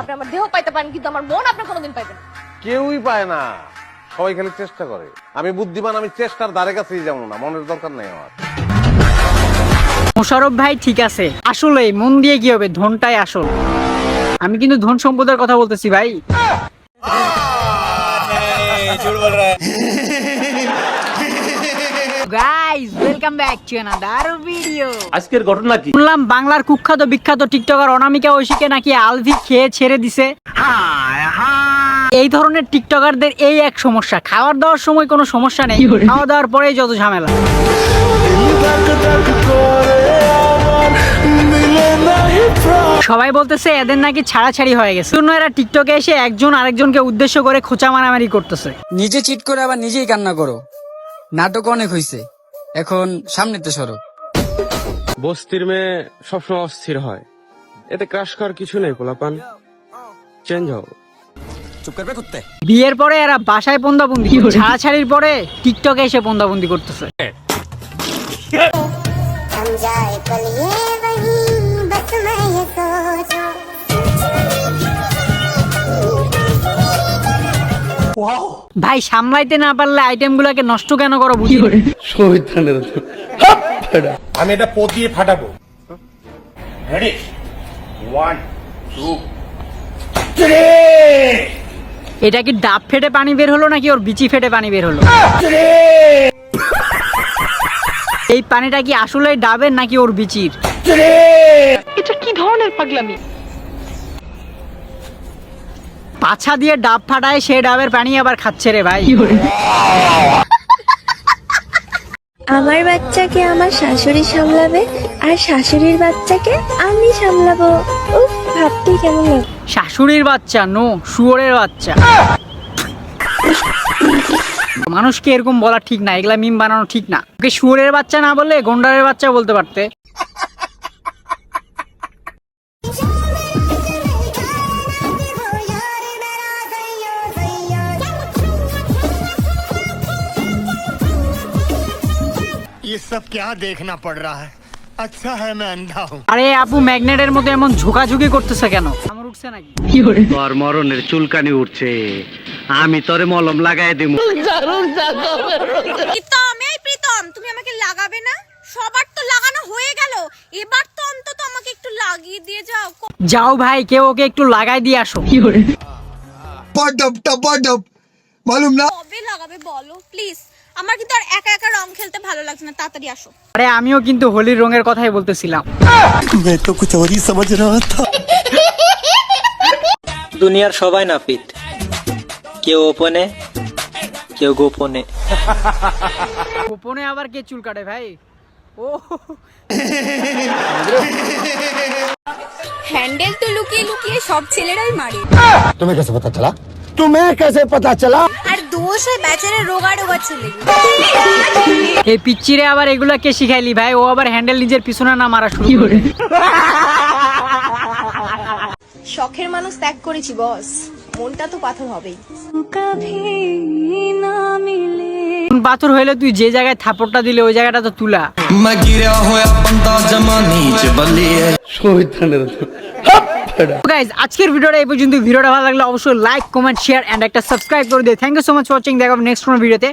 আপনি আমার দেহ পাইতে পারেন কিন্তু আমার মন আপনি কোনোদিন পাইবেন না। কেউই পায় না। সবাই খালি চেষ্টা করে। আমি বুদ্ধিমান আমি চেষ্টার দ্বারে কাছেই যাব না মনের দরকার নেই আমার। মোশারফ ভাই ঠিক আছে। আসলে মন দিয়ে কি হবে? ধনটাই আসল। আমি কিন্তু ধন সম্পদের কথা বলতেছি ভাই। Guys welcome back to another video আজকের ঘটনা কি? শুনলাম বাংলার কুখ্যাত বিখ্যাত টিকটকার অনামিকা ঐশীকে নাকি আলভি খেয়ে ছেড়ে দিছে। এই ধরনের টিকটকারদের এই এক সমস্যা। খাওয়ার দাওয়ার সময় কোনো সমস্যা নেই। খাওয়া দাওয়ার পরেই যত ঝামেলা। সবাই বলতেছে এদের নাকি ছাড়াছাড়ি হয়ে গেছে। জন্য এরা টিকটকে এসে একজন আরেকজনকে উদ্দেশ্য করে খোঁচা মারামারি করতেছে। নিজে চিট করে আবার নিজেই কান্না করো। নাটক অনেক হয়েছে এখন সামনে তো সরো। বস্তির মেয়ে সবসময় অস্থির হয়। এতে ক্রাশ করার কিছু নেই পোলাপান। চেঞ্জ হও। বিয়ের পরে এরা বাসায় পন্দাবন্দি ছাড়াছাড়ির পরে টিকটকে এসে বন্দাবন্দি করতেছে। ভাই সামলাইতে না পারলে আইটেম গুলাকে নষ্ট কেন করো বুঝি? আমি এটা পতিয়ে ফাটাবো। রেডি ওয়ান টু এটা কি ডাব ফেটে পানি বের হলো নাকি ওর বিচি ফেটে পানি বের হলো? এই পানিটা কি আসলে ডাবের নাকি ওর বিচির? পাছা দিয়ে ডাব ফাটায় সে ডাবের পানি আবার খাচ্ছে রে ভাই। আমার বাচ্চাকে আমার শাশুড়ি সামলাবে আর শাশুড়ির বাচ্চাকে আমি সামলাবো। উফ ভাবতেই কেমন লাগে শাশুড়ির বাচ্চা নো শুয়োরের বাচ্চা। মানুষকে এরকম বলা ঠিক না এগুলা মিম বানানো ঠিক না। ওকে শুয়োরের বাচ্চা না বলে গন্ডারের বাচ্চা বলতে পারতে। ये सब क्या देखना पड़ रहा है अच्छा है मैं अंधा हूँ আরে আপু ম্যাগনেটের মতো এমন ঝোকাঝুকি করতেছে কেন আমার উঠছে নাকি তোর মরণের চুলকানি উঠছে আমি তোরে মলম লাগাই দিব প্রীতম এই প্রীতম তুমি আমাকে লাগাবে না সবার তো লাগানো হয়ে গেল এবার তো অন্তত আমাকে একটু লাগিয়ে দিয়ে যাও ক- যাও ভাই কেউ ওকে একটু লাগাই দিয়ে আসো কবে লাগাবে বলো প্লিজ আমার কিন্তু আর একা একা রং খেলতে ভালো লাগছে না তাড়াতাড়ি আসো আরে আমিও কিন্তু হোলির রঙের কথাই বলতেছিলাম मैं तो कुछ और ही समझ रहा था দুনিয়ার সবাই নাপিত কেউ ওপনে কেউ গোপনে গোপনে আবার কে চুল কাটে ভাই ও হ্যান্ডেল তো লুকিয়ে লুকিয়ে সব ছেলেরাই মারে तुम्हें कैसे पता चला तुम्हें कैसे पता चला আর দোষ হয় বেচারে রোগা রোগা ছেলে। এই পিচ্চিরে আবার এগুলা কে শিখাইলি ভাই? ও আবার হ্যান্ডেল নিজের পিছনে না মারা শুরু করে। শখের মানুষ ত্যাগ করেছি বস মনটা তো পাথর হবেই। পাথর হইলে তুই যে জায়গায় থাপড়টা দিলে ওই জায়গাটা তো তুলা। গাইজ আজকের ভিডিওটা এই পর্যন্ত ভিডিওটা ভালো লাগলে অবশ্যই লাইক কমেন্ট শেয়ার এন্ড একটা সাবস্ক্রাইব করে দিয়ে thank you so much watching দেখো নেক্সট কোনো ভিডিওতে।